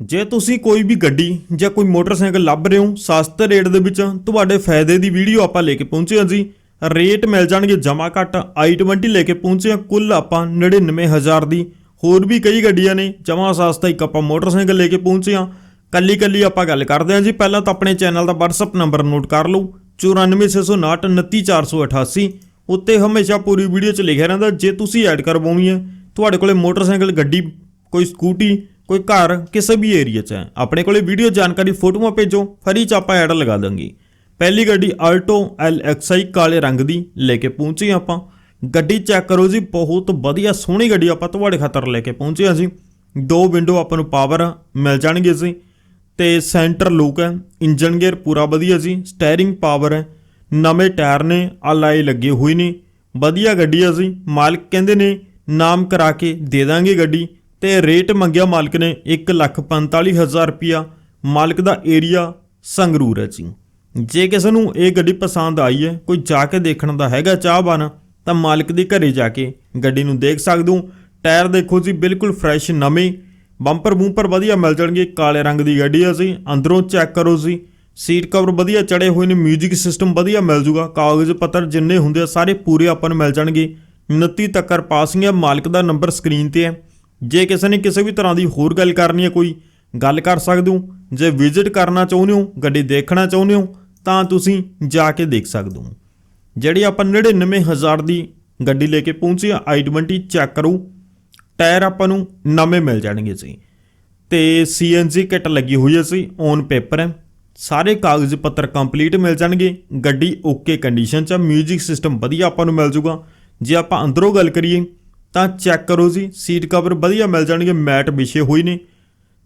ਜੇ ਤੁਸੀਂ ਕੋਈ ਵੀ ਗੱਡੀ ਜਾਂ ਕੋਈ ਮੋਟਰਸਾਈਕਲ ਲੱਭ ਰਹੇ ਹੋ, ਸਸਤੇ ਰੇਟ ਦੇ ਵਿੱਚ ਤੁਹਾਡੇ ਫਾਇਦੇ ਦੀ ਵੀਡੀਓ ਆਪਾਂ ਲੈ ਕੇ ਪਹੁੰਚੇ ਹਾਂ ਜੀ। ਰੇਟ ਮਿਲ ਜਾਣਗੇ ਜਮਾ ਘੱਟ i20 ਲੈ ਕੇ ਪਹੁੰਚੇ ਹਾਂ, ਕੁੱਲ ਆਪਾਂ 99000 ਦੀ। ਹੋਰ ਵੀ ਕਈ ਗੱਡੀਆਂ ਨੇ ਜਮਾ ਸਸਤਾ ਇੱਕ ਆਪਾਂ ਮੋਟਰਸਾਈਕਲ ਲੈ ਕੇ ਪਹੁੰਚੇ ਹਾਂ। ਕੱਲੀ ਕੱਲੀ ਆਪਾਂ ਗੱਲ ਕਰਦੇ ਹਾਂ ਜੀ। ਪਹਿਲਾਂ ਤਾਂ ਆਪਣੇ ਚੈਨਲ ਦਾ WhatsApp ਨੰਬਰ ਨੋਟ ਕਰ ਲਓ 9469299488 ਉੱਤੇ ਹਮੇਸ਼ਾ ਪੂਰੀ ਵੀਡੀਓ 'ਚ ਲਿਖਿਆ ਰਹਿੰਦਾ, ਜੇ ਤੁਸੀਂ ਐਡ ਕਰਵਾਉਣੀ ਹੈ, ਤੁਹਾਡੇ ਕੋਲੇ ਮੋਟਰਸਾਈਕਲ, ਗੱਡੀ, ਕੋਈ ਸਕੂਟੀ ਕੋਈ ਘਰ ਕਿਸੇ ਵੀ ਏਰੀਆ 'ਚ ਹੈ, ਆਪਣੇ ਕੋਲੇ ਵੀਡੀਓ ਜਾਣਕਾਰੀ ਫੋਟੋਆਂ ਭੇਜੋ, ਫਰੀ 'ਚ ਆਪਾਂ ਐਡ ਲਗਾ ਦਾਂਗੇ। ਪਹਿਲੀ ਗੱਡੀ ਆਲਟੋ LXI ਕਾਲੇ ਰੰਗ ਦੀ ਲੈ ਕੇ ਪਹੁੰਚੇ ਆਪਾਂ। ਗੱਡੀ ਚੈੱਕ ਕਰੋ ਜੀ, ਬਹੁਤ ਵਧੀਆ ਸੋਹਣੀ ਗੱਡੀ ਆਪਾਂ ਤੁਹਾਡੇ ਖਾਤਰ ਲੈ ਕੇ ਪਹੁੰਚੇ ਹਾਂ ਜੀ। ਦੋ ਵਿੰਡੋ ਆਪਾਂ ਨੂੰ ਪਾਵਰ ਮਿਲ ਜਾਣਗੇ ਜੀ। ਤੇ ਸੈਂਟਰ ਲੁੱਕ ਹੈ ਇੰਜਨ ਗੇਅਰ ਪੂਰਾ ਵਧੀਆ ਜੀ ਸਟੀਅਰਿੰਗ ਪਾਵਰ ਹੈ। ਨਵੇਂ ਟਾਇਰ ਨੇ ਅਲਾਈ ਲੱਗੇ ਹੋਏ ਨੇ। ਵਧੀਆ ਗੱਡੀ ਆ ਜੀ, ਮਾਲਕ ਕਹਿੰਦੇ ਨੇ, ਨਾਮ ਕਰਾ ਕੇ ਦੇ ਦਾਂਗੇ ਗੱਡੀ। ਤੇ ਰੇਟ ਮੰਗਿਆ ਮਾਲਕ ਨੇ 145000 ਰੁਪਿਆ ਮਾਲਕ ਦਾ ਏਰੀਆ ਸੰਗਰੂਰ ਹੈ ਜੀ। ਜੇ ਕਿਸੇ ਨੂੰ ਇਹ ਗੱਡੀ ਪਸੰਦ ਆਈ ਹੈ, ਕੋਈ ਜਾ ਕੇ ਦੇਖਣ ਦਾ ਹੈਗਾ ਚਾਹਵਾਨ, ਤਾਂ ਮਾਲਕ ਦੇ ਘਰੇ ਜਾ ਕੇ ਗੱਡੀ ਨੂੰ ਦੇਖ ਸਕਦੇ ਹੋ। ਟਾਇਰ ਦੇਖੋ ਜੀ, ਬਿਲਕੁਲ ਫਰੈਸ਼, ਨਵੇਂ। ਬੰਪਰ ਬੂੰਪਰ ਵਧੀਆ ਮਿਲ ਜਾਣਗੇ, ਕਾਲੇ ਰੰਗ ਦੀ ਗੱਡੀ ਆ ਜੀ, ਅੰਦਰੋਂ ਚੈੱਕ ਕਰੋ ਜੀ। ਸੀਟ ਕਵਰ ਵਧੀਆ ਚੜੇ ਹੋਏ ਨੇ, 뮤직 ਸਿਸਟਮ ਵਧੀਆ ਮਿਲ ਜੂਗਾ। ਕਾਗਜ਼ ਪੱਤਰ ਜਿੰਨੇ ਹੁੰਦੇ ਆ, ਸਾਰੇ ਪੂਰੇ ਆਪਾਂ ਨੂੰ ਮਿਲ ਜਾਣਗੇ। 29 ਤੱਕਰ ਪਾਸਿੰਗ ਹੈ, ਮਾਲਕ ਦਾ ਨੰਬਰ ਸਕਰੀਨ ਤੇ ਹੈ। ਜੇ ਕਿਸੇ ਨੇ ਕਿਸੇ ਵੀ ਤਰ੍ਹਾਂ ਦੀ ਹੋਰ ਗੱਲ ਕਰਨੀ ਹੈ, ਕੋਈ ਗੱਲ ਕਰ ਸਕਦੇ ਹੋ, ਜੇ ਵਿਜ਼ਿਟ ਕਰਨਾ ਚਾਹੁੰਦੇ ਹੋ, ਗੱਡੀ ਦੇਖਣਾ ਚਾਹੁੰਦੇ ਹੋ, ਤਾਂ ਤੁਸੀਂ ਜਾ ਕੇ ਦੇਖ ਸਕਦੇ ਹੋ। ਜਿਹੜੀ ਆਪਾਂ 99000 ਦੀ ਗੱਡੀ ਲੈ ਕੇ ਪਹੁੰਚੀ ਆ i20 ਚੈੱਕ ਕਰੋ, ਟਾਇਰ ਆਪਾਂ ਨੂੰ ਨਵੇਂ ਮਿਲ ਜਾਣਗੇ ਜੀ। ਤੇ CNG ਕਿੱਟ ਲੱਗੀ ਹੋਈ ਹੈ ਸੀ ਔਨ ਪੇਪਰ ਹੈ। ਸਾਰੇ ਕਾਗਜ਼ ਪੱਤਰ ਕੰਪਲੀਟ ਮਿਲ ਜਾਣਗੇ, ਗੱਡੀ ਓਕੇ ਕੰਡੀਸ਼ਨ 'ਚ ਮਿਊਜ਼ਿਕ ਸਿਸਟਮ ਵਧੀਆ ਆਪਾਂ ਨੂੰ ਮਿਲ ਜੂਗਾ। ਜੇ ਆਪਾਂ ਅੰਦਰੋਂ ਗੱਲ ਕਰੀਏ ਤਾਂ ਚੈੱਕ ਕਰੋ ਜੀ, ਸੀਟ ਕਵਰ ਵਧੀਆ ਮਿਲ ਜਾਣਗੇ, ਮੈਟ ਵਿਛੇ ਹੋਏ ਨੇ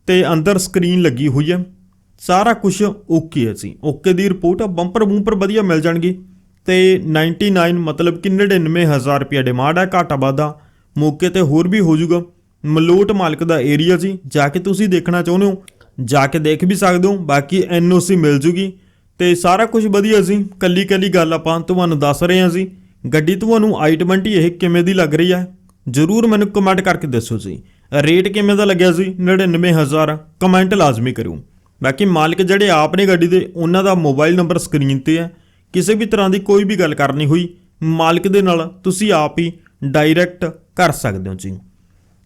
ਤੇ ਅੰਦਰ ਸਕਰੀਨ ਲੱਗੀ ਹੋਈ ਹੈ। ਸਾਰਾ ਕੁਝ ਓਕੇ ਹੈ ਜੀ। ਓਕੇ ਦੀ ਰਿਪੋਰਟ ਆ ਬੰਪਰ ਬੂੰਪਰ ਵਧੀਆ ਮਿਲ ਜਾਣਗੇ ਤੇ 99 ਮਤਲਬ ਕਿ 99000 ਰੁਪਏ ਡਿਮਾਂਡ ਹੈ ਘਾਟਾ ਵਾਧਾ। ਮੌਕੇ ਤੇ ਹੋਰ ਵੀ ਹੋ ਜਾਊਗਾ ਮਲੋਟ ਮਾਲਕ ਦਾ ਏਰੀਆ ਜੀ, ਜਾ ਕੇ ਤੁਸੀਂ ਦੇਖਣਾ ਚਾਹੁੰਦੇ ਹੋ, ਜਾ ਕੇ ਦੇਖ ਵੀ ਸਕਦੇ ਹੋ, ਬਾਕੀ ਐਨਓਸੀ ਮਿਲ ਜੂਗੀ। ਤੇ ਸਾਰਾ ਕੁਝ ਵਧੀਆ ਸੀ ਕੱਲੀ ਕੱਲੀ ਗੱਲ ਆਪਾਂ ਤੁਹਾਨੂੰ ਦੱਸ ਰਹੇ ਹਾਂ ਜੀ। ਗੱਡੀ ਤੁਹਾਨੂੰ i20 ਇਹ ਕਿਵੇਂ ਦੀ ਲੱਗ ਰਹੀ ਹੈ? ਜਰੂਰ ਮੈਨੂੰ ਕਮੈਂਟ ਕਰਕੇ ਦੱਸੋ ਜੀ। ਰੇਟ ਕਿਵੇਂ ਦਾ ਲੱਗਿਆ ਸੀ 99000 ਕਮੈਂਟ ਲਾਜ਼ਮੀ ਕਰਿਓ। ਬਾਕੀ ਮਾਲਕ ਜਿਹੜੇ ਆਪ ਨੇ ਗੱਡੀ ਦੇ, ਉਹਨਾਂ ਦਾ ਮੋਬਾਈਲ ਨੰਬਰ ਸਕਰੀਨ ਤੇ ਹੈ। ਕਿਸੇ ਵੀ ਤਰ੍ਹਾਂ ਦੀ ਕੋਈ ਵੀ ਗੱਲ ਕਰਨੀ ਹੋਈ, ਮਾਲਕ ਦੇ ਨਾਲ ਤੁਸੀਂ ਆਪ ਹੀ ਡਾਇਰੈਕਟ ਕਰ ਸਕਦੇ ਹੋ ਜੀ।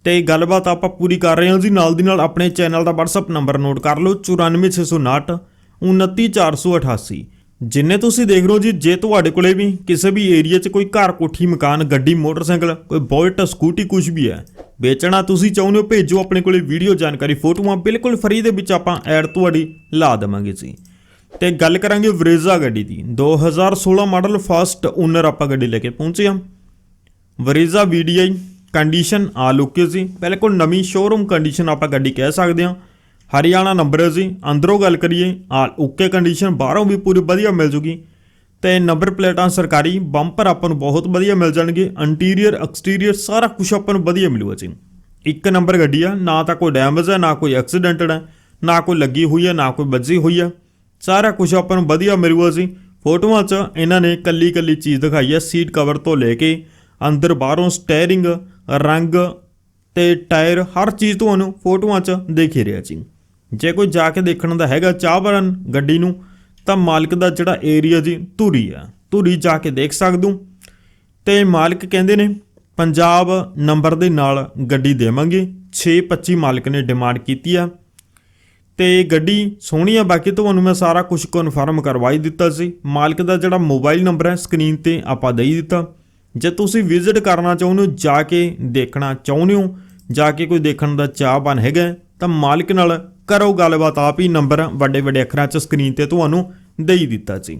ਤੇ ਗੱਲਬਾਤ ਆਪਾਂ ਪੂਰੀ ਕਰ ਰਹੇ ਹਾਂ ਜੀ। ਨਾਲ ਦੀ ਨਾਲ ਆਪਣੇ ਚੈਨਲ ਦਾ WhatsApp ਨੰਬਰ ਨੋਟ ਕਰ ਲਓ। 94659 29488 ਜਿੰਨੇ ਤੁਸੀਂ ਦੇਖ ਰਹੇ ਹੋ ਜੀ, ਜੇ ਤੁਹਾਡੇ ਕੋਲੇ ਵੀ ਕਿਸੇ ਵੀ ਏਰੀਆ 'ਚ ਕੋਈ ਘਰ ਕੋਠੀ, ਮਕਾਨ, ਗੱਡੀ, ਮੋਟਰਸਾਈਕਲ, ਕੋਈ ਬੋਲਟ, ਸਕੂਟੀ ਕੁਝ ਵੀ ਹੈ, ਵੇਚਣਾ ਤੁਸੀਂ ਚਾਹੁੰਦੇ ਹੋ, ਭੇਜੋ ਆਪਣੇ ਕੋਲੇ ਵੀਡੀਓ ਜਾਣਕਾਰੀ, ਫੋਟੋਆਂ ਬਿਲਕੁਲ ਫ੍ਰੀ ਦੇ ਵਿੱਚ ਆਪਾਂ ਐਡ ਤੁਹਾਡੀ ਲਾ ਦੇਵਾਂਗੇ ਜੀ। ਤੇ ਗੱਲ ਕਰਾਂਗੇ ਵਰੇਜ਼ਾ ਗੱਡੀ ਦੀ 2016 ਮਾਡਲ ਫਸਟ ਓਨਰ ਆਪਾਂ ਗੱਡੀ ਲੈ ਕੇ ਪਹੁੰਚੇ ਹਾਂ। ਵਰੇਜ਼ਾ VDI ਕੰਡੀਸ਼ਨ ਆ ਲੁੱਕੇ ਸੀ ਬਿਲਕੁਲ ਨਵੀਂ ਸ਼ੋਰੂਮ ਕੰਡੀਸ਼ਨ ਆਪਾਂ ਗੱਡੀ ਕਹਿ ਸਕਦੇ ਹਾਂ। ਹਰਿਆਣਾ ਨੰਬਰ ਹੈ ਜੀ, ਅੰਦਰੋਂ ਗੱਲ ਕਰੀਏ, ਆ ਓਕੇ ਕੰਡੀਸ਼ਨ ਬਾਹਰੋਂ ਵੀ ਪੂਰੀ ਵਧੀਆ ਮਿਲ ਜੂਗੀ। ਤੇ ਨੰਬਰ ਪਲੇਟਾਂ ਸਰਕਾਰੀ ਬੰਪਰ ਆਪਾਂ ਨੂੰ ਬਹੁਤ ਵਧੀਆ ਮਿਲ ਜਾਣਗੇ ਇੰਟੀਰੀਅਰ ਐਕਸਟੀਰੀਅਰ ਸਾਰਾ ਕੁਝ ਆਪਾਂ ਨੂੰ ਵਧੀਆ ਮਿਲੂਗਾ ਜੀ। ਇੱਕ ਨੰਬਰ ਗੱਡੀ ਆ, ਨਾ ਤਾਂ ਕੋਈ ਡੈਮੇਜ ਹੈ, ਨਾ ਕੋਈ ਐਕਸੀਡੈਂਟਡ ਹੈ, ਨਾ ਕੋਈ ਲੱਗੀ ਹੋਈ ਹੈ, ਨਾ ਕੋਈ ਵੱਜੀ ਹੋਈ ਹੈ। ਸਾਰਾ ਕੁਝ ਆਪਾਂ ਨੂੰ ਵਧੀਆ ਮਿਲੂਗਾ ਜੀ। ਫੋਟੋਆਂ 'ਚ ਇਹਨਾਂ ਨੇ ਕੱਲੀ ਕੱਲੀ ਚੀਜ਼ ਦਿਖਾਈ ਹੈ ਸੀਟ ਕਵਰ ਤੋਂ ਲੈ ਕੇ ਅੰਦਰ ਬਾਹਰੋਂ ਸਟੀਅਰਿੰਗ ਰੰਗ ਤੇ ਟਾਇਰ, ਹਰ ਚੀਜ਼ ਤੁਹਾਨੂੰ ਫੋਟੋਆਂ 'ਚ ਦੇਖ ਹੀ ਰਿਹਾ ਜੀ। ਜੇ ਕੋਈ ਜਾ ਕੇ ਦੇਖਣ ਦਾ ਹੈਗਾ ਚਾਹਵਰਨ ਗੱਡੀ ਨੂੰ, ਤਾਂ ਮਾਲਕ ਦਾ ਜਿਹੜਾ ਏਰੀਆ ਜੀ, ਧੂਰੀ ਆ। ਧੂਰੀ ਜਾ ਕੇ ਦੇਖ ਸਕਦੇ। ਹੋ ਤੇ ਮਾਲਕ ਕਹਿੰਦੇ ਨੇ, ਪੰਜਾਬ ਨੰਬਰ ਦੇ ਨਾਲ ਗੱਡੀ ਦੇਵਾਂਗੇ। 625 ਮਾਲਕ ਨੇ ਡਿਮਾਂਡ ਕੀਤੀ ਆ। ਤੇ ਗੱਡੀ ਸੋਹਣੀ ਆ, ਬਾਕੀ ਤੁਹਾਨੂੰ ਮੈਂ ਸਾਰਾ ਕੁਝ ਕਨਫਰਮ ਕਰਵਾਈ ਦਿੱਤਾ ਸੀ। ਮਾਲਕ ਦਾ ਜਿਹੜਾ ਮੋਬਾਈਲ ਨੰਬਰ ਹੈ ਸਕਰੀਨ ਤੇ ਆਪਾਂ ਦੇ ਦਿੱਤਾ। ਜੇ ਤੁਸੀਂ ਵਿਜ਼ਿਟ ਕਰਨਾ ਚਾਹੁੰਦੇ ਹੋ, ਜਾ ਕੇ ਦੇਖਣਾ ਚਾਹੁੰਦੇ ਹੋ, ਜਾ ਕੇ ਕੋਈ ਦੇਖਣ ਦਾ ਚਾਹਵਾਨ ਹੈਗਾ ਤਾਂ ਮਾਲਕ ਨਾਲ ਕਰੋ ਗੱਲਬਾਤ ਆਪ ਹੀ ਨੰਬਰ ਵੱਡੇ ਵੱਡੇ ਅੱਖਰਾਂ 'ਚ ਸਕਰੀਨ ਤੇ ਤੁਹਾਨੂੰ ਦੇਈ ਦਿੱਤਾ ਸੀ।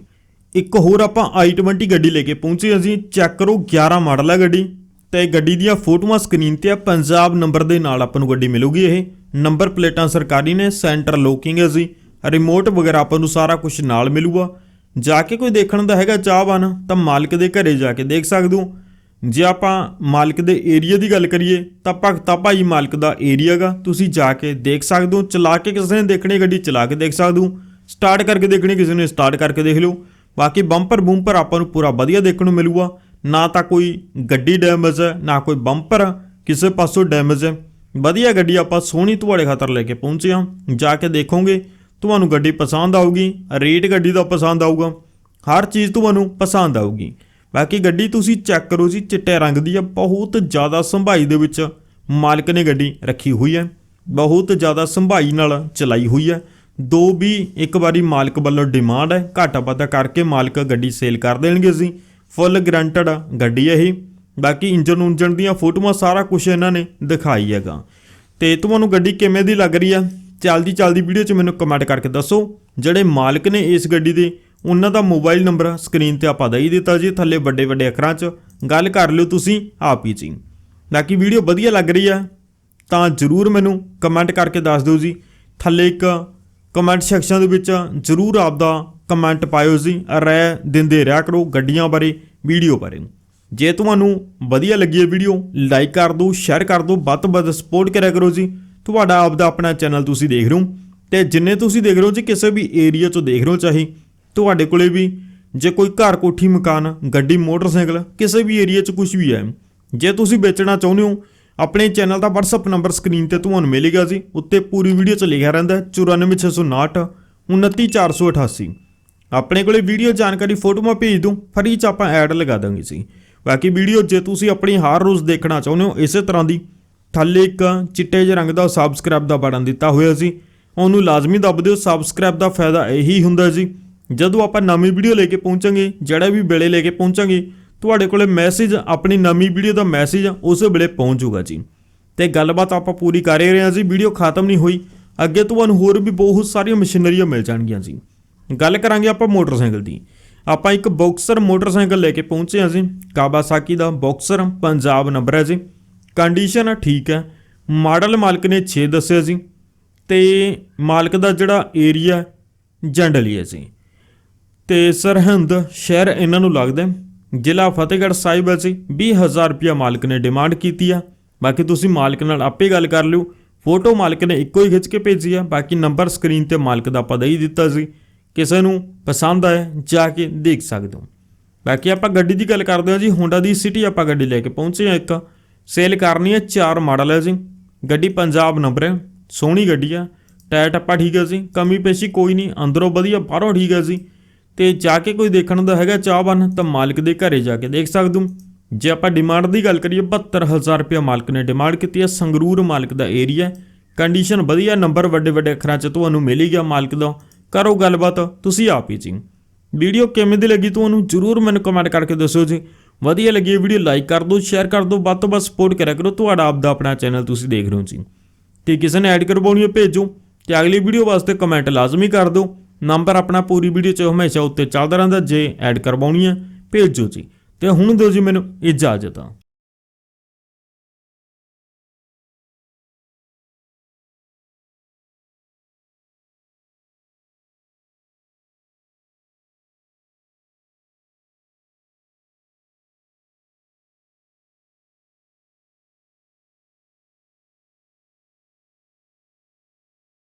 ਇੱਕ ਹੋਰ ਆਪਾਂ i20 ਗੱਡੀ ਲੈ ਕੇ ਪਹੁੰਚੇ ਅਸੀਂ ਚੈੱਕ ਕਰੋ 11 ਮਾਡਲ ਹੈ ਗੱਡੀ ਤੇ ਗੱਡੀ ਦੀਆਂ ਫੋਟੋਆਂ ਸਕਰੀਨ ਤੇ ਆ। ਪੰਜਾਬ ਨੰਬਰ ਦੇ ਨਾਲ ਆਪਾਂ ਨੂੰ ਗੱਡੀ ਮਿਲੂਗੀ ਇਹ। ਨੰਬਰ ਪਲੇਟਾਂ ਸਰਕਾਰੀ ਨੇ ਸੈਂਟਰ ਲੋਕਿੰਗ ਹੈ ਜੀ। ਰਿਮੋਟ ਵਗੈਰਾ ਆਪਾਂ ਨੂੰ ਸਾਰਾ ਕੁਝ ਨਾਲ ਮਿਲੂਗਾ। ਜਾ ਕੇ ਕੋਈ ਦੇਖਣ ਦਾ ਹੈਗਾ ਚਾਹਵਾਨ ਤਾਂ ਮਾਲਕ ਦੇ ਘਰੇ ਜਾ ਕੇ ਦੇਖ ਸਕਦੇ ਹੋ। ਜੇ ਆਪਾਂ ਮਾਲਕ ਦੇ ਏਰੀਆ ਦੀ ਗੱਲ ਕਰੀਏ, ਤਾਂ ਭਗਤਾ ਭਾਈ ਮਾਲਕ ਦਾ ਏਰੀਆ ਗਾ। ਤੁਸੀਂ ਜਾ ਕੇ ਦੇਖ ਸਕਦੇ ਹੋ, ਚਲਾ ਕੇ ਕਿਸੇ ਨੇ ਦੇਖਣੀ ਗੱਡੀ ਚਲਾ ਕੇ ਦੇਖ ਸਕਦੇ ਹੋ। ਸਟਾਰਟ ਕਰਕੇ ਦੇਖਣੀ ਕਿਸੇ ਨੇ ਸਟਾਰਟ ਕਰਕੇ ਦੇਖ ਲਿਓ। ਬਾਕੀ ਬੰਪਰ ਬੂੰਪਰ ਆਪਾਂ ਨੂੰ ਪੂਰਾ ਵਧੀਆ ਦੇਖਣ ਨੂੰ ਮਿਲੂਗਾ। ਨਾ ਤਾਂ ਕੋਈ ਗੱਡੀ ਡੈਮੇਜ ਹੈ, ਨਾ ਕੋਈ ਬੰਪਰ ਕਿਸੇ ਪਾਸੋਂ ਡੈਮੇਜ ਹੈ। ਵਧੀਆ ਗੱਡੀ ਆਪਾਂ ਸੋਹਣੀ ਤੁਹਾਡੇ ਖਾਤਰ ਲੈ ਕੇ ਪਹੁੰਚੇ ਹਾਂ। ਜਾ ਕੇ ਦੇਖੋਗੇ, ਤੁਹਾਨੂੰ ਗੱਡੀ ਪਸੰਦ ਆਊਗੀ ਰੇਟ ਗੱਡੀ ਦਾ ਪਸੰਦ ਆਊਗਾ। ਹਰ ਚੀਜ਼ ਤੁਹਾਨੂੰ ਪਸੰਦ ਆਊਗੀ। ਬਾਕੀ ਗੱਡੀ ਤੁਸੀਂ ਚੈੱਕ ਕਰੋ ਜੀ, ਚਿੱਟੇ ਰੰਗ ਦੀ ਆ, ਬਹੁਤ ਜ਼ਿਆਦਾ ਸੰਭਾਈ ਦੇ ਵਿੱਚ ਮਾਲਕ ਨੇ ਗੱਡੀ ਰੱਖੀ ਹੋਈ ਹੈ ਬਹੁਤ ਜ਼ਿਆਦਾ ਸੰਭਾਈ ਨਾਲ ਚਲਾਈ ਹੋਈ ਹੈ ਦੋ ਵੀ ਇੱਕ ਵਾਰੀ ਮਾਲਕ ਵੱਲੋਂ ਡਿਮਾਂਡ ਹੈ ਘਾਟਾ ਪਤਾ ਕਰਕੇ ਮਾਲਕ ਗੱਡੀ ਸੇਲ ਕਰ ਦੇਣਗੇ ਜੀ। ਫੁੱਲ ਗਰੰਟਡ ਗੱਡੀ ਹੈ ਇਹ। ਬਾਕੀ ਇੰਜਨ ਉਂਜਨ ਦੀਆਂ ਫੋਟੋਆਂ ਸਾਰਾ ਕੁਝ ਇਹਨਾਂ ਨੇ ਦਿਖਾਈ ਹੈਗਾ। ਤੇ ਤੁਹਾਨੂੰ ਗੱਡੀ ਕਿਵੇਂ ਦੀ ਲੱਗ ਰਹੀ ਆ ਚੱਲਦੀ ਚੱਲਦੀ ਵੀਡੀਓ 'ਚ ਮੈਨੂੰ ਕਮੈਂਟ ਕਰਕੇ ਦੱਸੋ। ਜਿਹੜੇ ਮਾਲਕ ਨੇ ਇਸ ਗੱਡੀ ਦੇ ਉਹਨਾਂ ਦਾ ਮੋਬਾਈਲ ਨੰਬਰ ਸਕਰੀਨ ਤੇ ਆਪਾਂ ਦੇ ਦਿੱਤਾ ਜੀ, ਥੱਲੇ ਵੱਡੇ ਵੱਡੇ ਅੱਖਰਾਂ 'ਚ। ਗੱਲ ਕਰ ਲਿਓ ਤੁਸੀਂ ਆਪ ਹੀ ਜੀ। ਬਾਕੀ ਵੀਡੀਓ ਵਧੀਆ ਲੱਗ ਰਹੀ ਆ, ਤਾਂ ਜਰੂਰ ਮੈਨੂੰ ਕਮੈਂਟ ਕਰਕੇ ਦੱਸ ਦਿਓ ਜੀ। ਥੱਲੇ ਇੱਕ ਕਮੈਂਟ ਸੈਕਸ਼ਨ ਦੇ ਵਿੱਚ ਜਰੂਰ ਆਪਦਾ ਕਮੈਂਟ ਪਾਇਓ ਜੀ ਰਹਿ ਦਿੰਦੇ ਰਿਹਾ ਕਰੋ ਗੱਡੀਆਂ ਬਾਰੇ, ਵੀਡੀਓ ਬਾਰੇ। ਜੇ ਤੁਹਾਨੂੰ ਵਧੀਆ ਲੱਗੀ ਇਹ ਵੀਡੀਓ ਲਾਈਕ ਕਰ ਦਿਓ ਸ਼ੇਅਰ ਕਰ ਦਿਓ, ਵੱਧ ਤੋਂ ਵੱਧ ਸਪੋਰਟ ਕਰਿਆ ਕਰੋ ਜੀ। ਤੁਹਾਡਾ ਆਪਦਾ ਆਪਣਾ ਚੈਨਲ ਤੁਸੀਂ ਦੇਖ ਰਹੇ ਹੋ। ਤੇ ਜਿੰਨੇ ਤੁਸੀਂ ਦੇਖ ਰਹੇ ਹੋ ਜੀ, ਕਿਸੇ ਵੀ ਏਰੀਆ 'ਚੋਂ ਦੇਖ ਰਹੇ ਹੋ ਚਾਹੇ ਤੁਹਾਡੇ ਕੋਲੇ ਵੀ। ਜੇ ਕੋਈ ਘਰ ਕੋਠੀ, ਮਕਾਨ, ਗੱਡੀ, ਮੋਟਰਸਾਈਕਲ, ਕਿਸੇ ਵੀ ਏਰੀਆ 'ਚ ਕੁਝ ਵੀ ਹੈ, ਜੇ ਤੁਸੀਂ ਵੇਚਣਾ ਚਾਹੁੰਦੇ ਹੋ, ਆਪਣੇ ਚੈਨਲ ਦਾ WhatsApp ਨੰਬਰ ਸਕਰੀਨ ਤੇ ਤੁਹਾਨੂੰ ਮਿਲੇਗਾ ਜੀ। ਉੱਤੇ ਪੂਰੀ ਵੀਡੀਓ 'ਚ ਲਿਖਿਆ ਰਹਿੰਦਾ ਹੈ 94659 29488 ਆਪਣੇ ਕੋਲੇ ਵੀਡੀਓ ਜਾਣਕਾਰੀ, ਫੋਟੋਆਂ ਭੇਜ ਦਿਓ, ਫਰੀ 'ਚ ਆਪਾਂ ਐਡ ਲਗਾ ਦਾਂਗੇ ਜੀ। ਬਾਕੀ ਵੀਡੀਓ ਜੇ ਤੁਸੀਂ ਆਪਣੀ ਹਰ ਰੋਜ਼ ਦੇਖਣਾ ਚਾਹੁੰਦੇ ਹੋ, ਇਸੇ ਤਰ੍ਹਾਂ ਦੀ ਥੱਲੇ ਇੱਕ ਚਿੱਟੇ ਜਿਹੇ ਰੰਗ ਦਾ ਸਬਸਕ੍ਰਾਈਬ ਦਾ ਬਟਨ ਦਿੱਤਾ ਹੋਇਆ ਸੀ ਉਹਨੂੰ ਲਾਜ਼ਮੀ ਦੱਬ ਦਿਓ ਸਬਸਕ੍ਰਾਈਬ ਦਾ ਫਾਇਦਾ ਇਹੀ ਹੁੰਦਾ ਜੀ। ਜਦੋਂ ਆਪਾਂ ਨਵੀਂ ਵੀਡੀਓ ਲੈ ਕੇ ਪਹੁੰਚਾਂਗੇ, ਜਿਹੜਾ ਵੀ ਵੇਲੇ ਲੈ ਕੇ ਪਹੁੰਚਾਂਗੇ, ਤੁਹਾਡੇ ਕੋਲੇ ਮੈਸੇਜ ਆਪਣੀ ਨਵੀਂ ਵੀਡੀਓ ਦਾ ਮੈਸੇਜ ਉਸ ਵੇਲੇ ਪਹੁੰਚ ਜਾਊਗਾ ਜੀ। ਤੇ ਗੱਲਬਾਤ ਆਪਾਂ ਪੂਰੀ ਕਰ ਰਹੇ ਹਾਂ ਜੀ, ਵੀਡੀਓ ਖਤਮ ਨਹੀਂ ਹੋਈ। ਅੱਗੇ ਤੁਹਾਨੂੰ ਹੋਰ ਵੀ ਬਹੁਤ ਸਾਰੀਆਂ ਮਸ਼ੀਨਰੀਆਂ ਮਿਲ ਜਾਣਗੀਆਂ ਜੀ। ਗੱਲ ਕਰਾਂਗੇ ਆਪਾਂ ਮੋਟਰਸਾਈਕਲ ਦੀ। ਆਪਾਂ ਇੱਕ ਬਾਕਸਰ ਮੋਟਰਸਾਈਕਲ ਲੈ ਕੇ ਪਹੁੰਚੇ ਹਾਂ ਜੀ। ਕਾਵਾਸਾਕੀ ਦਾ ਬਾਕਸਰ ਪੰਜਾਬ ਨੰਬਰ ਹੈ ਜੀ। ਕੰਡੀਸ਼ਨ ਠੀਕ ਹੈ। ਮਾਡਲ ਮਾਲਕ ਨੇ 6 ਦੱਸਿਆ ਜੀ। ਤੇ ਮਾਲਕ ਦਾ ਜਿਹੜਾ ਏਰੀਆ ਜੰਡਲੀ ਹੈ ਜੀ। ਤੇ ਸਰਹੰਦ ਸ਼ਹਿਰ ਇਹਨਾਂ ਨੂੰ ਲੱਗਦਾ ਜ਼ਿਲ੍ਹਾ ਫਤਿਹਗੜ੍ਹ ਸਾਹਿਬ ਹੈ ਜੀ 20000 ਰੁਪਇਆ ਮਾਲਕ ਨੇ ਡਿਮਾਂਡ ਕੀਤੀ ਆ। ਬਾਕੀ ਤੁਸੀਂ ਮਾਲਕ ਨਾਲ ਆਪੇ ਗੱਲ ਕਰ ਲਿਓ। ਫੋਟੋ ਮਾਲਕ ਨੇ ਇੱਕੋ ਹੀ ਖਿੱਚ ਕੇ ਭੇਜੀ ਆ। ਬਾਕੀ ਨੰਬਰ ਸਕਰੀਨ ਤੇ ਮਾਲਕ ਦਾ ਆਪਾਂ ਦੇ ਹੀ ਦਿੱਤਾ ਸੀ। ਕਿਸੇ ਨੂੰ ਪਸੰਦ ਆਏ ਜਾ ਕੇ ਦੇਖ ਸਕਦੇ ਹੋ। ਬਾਕੀ ਆਪਾਂ ਗੱਡੀ ਦੀ ਗੱਲ ਕਰਦੇ ਹਾਂ ਜੀ। ਹੋਂਡਾ ਦੀ ਸਿਟੀ ਆਪਾਂ ਗੱਡੀ ਲੈ ਕੇ ਪਹੁੰਚੇ ਹਾਂ ਇੱਕ। ਸੇਲ ਕਰਨੀ ਹੈ ਚਾਰ ਮਾਡਲ ਹੈ ਜੀ। ਗੱਡੀ ਪੰਜਾਬ ਨੰਬਰ ਹੈ। ਸੋਹਣੀ ਗੱਡੀ ਆ। ਟਾਇਰ ਟੱਪਾ ਠੀਕ ਹੈ ਜੀ। ਕਮੀ ਪੇਸ਼ੀ ਕੋਈ ਨਹੀਂ। ਅੰਦਰੋਂ ਵਧੀਆ ਬਾਹਰੋਂ ਠੀਕ ਹੈ ਜੀ। ਤੇ ਜਾ ਕੇ ਕੋਈ ਦੇਖਣ ਦਾ ਹੈਗਾ ਚਾਹਵਾਨ ਤਾਂ ਮਾਲਕ ਦੇ ਘਰੇ ਜਾ ਕੇ ਦੇਖ ਸਕਦੇ। ਜੇ ਆਪਾਂ ਡਿਮਾਂਡ ਦੀ ਗੱਲ ਕਰੀਏ 72000 ਰੁਪਏ ਮਾਲਕ ਨੇ ਡਿਮਾਂਡ ਕੀਤੀ ਹੈ, ਸੰਗਰੂਰ ਮਾਲਕ ਦਾ ਏਰੀਆ ਕੰਡੀਸ਼ਨ ਵਧੀਆ ਨੰਬਰ ਵੱਡੇ ਵੱਡੇ ਅੱਖਰਾਂ 'ਚ ਤੁਹਾਨੂੰ ਮਿਲ ਗਿਆ ਮਾਲਕ ਦਾ। ਕਰੋ ਗੱਲਬਾਤ, ਤੁਸੀਂ ਆਪ ਹੀ ਜੀ। ਵੀਡੀਓ ਕਿਵੇਂ ਦੀ ਲੱਗੀ ਤੁਹਾਨੂੰ, ਜਰੂਰ ਮੈਨੂੰ ਕਮੈਂਟ ਕਰਕੇ ਦੱਸਿਓ ਜੀ। ਵਧੀਆ ਲੱਗੀ ਇਹ ਵੀਡੀਓ ਲਾਈਕ ਕਰ ਦਿਓ ਸ਼ੇਅਰ ਕਰ ਦਿਓ, ਵੱਧ ਤੋਂ ਵੱਧ ਸਪੋਰਟ ਕਰਿਆ ਕਰੋ। ਤੁਹਾਡਾ ਆਪਦਾ ਆਪਣਾ ਚੈਨਲ ਤੁਸੀਂ ਦੇਖ ਰਹੇ ਹੋ ਜੀ। ਤੇ ਕਿਸੇ ਨੇ ਐਡ ਕਰਵਾਉਣੀ ਹੈ, ਭੇਜੋ। ਤੇ ਅਗਲੀ ਵੀਡੀਓ ਵਾਸਤੇ ਕਮੈਂਟ ਲਾਜ਼ਮੀ ਕਰ ਦਿਓ। ਨੰਬਰ ਆਪਣਾ ਪੂਰੀ ਵੀਡੀਓ 'ਚ ਹਮੇਸ਼ਾ ਉੱਤੇ ਚੱਲਦਾ ਰਹਿੰਦਾ, ਜੇ ਐਡ ਕਰਵਾਉਣੀ ਹੈ, ਭੇਜੋ ਜੀ। ਤੇ ਹੁਣ ਦਿਓ ਜੀ ਮੈਨੂੰ ਇਜਾਜ਼ਤ।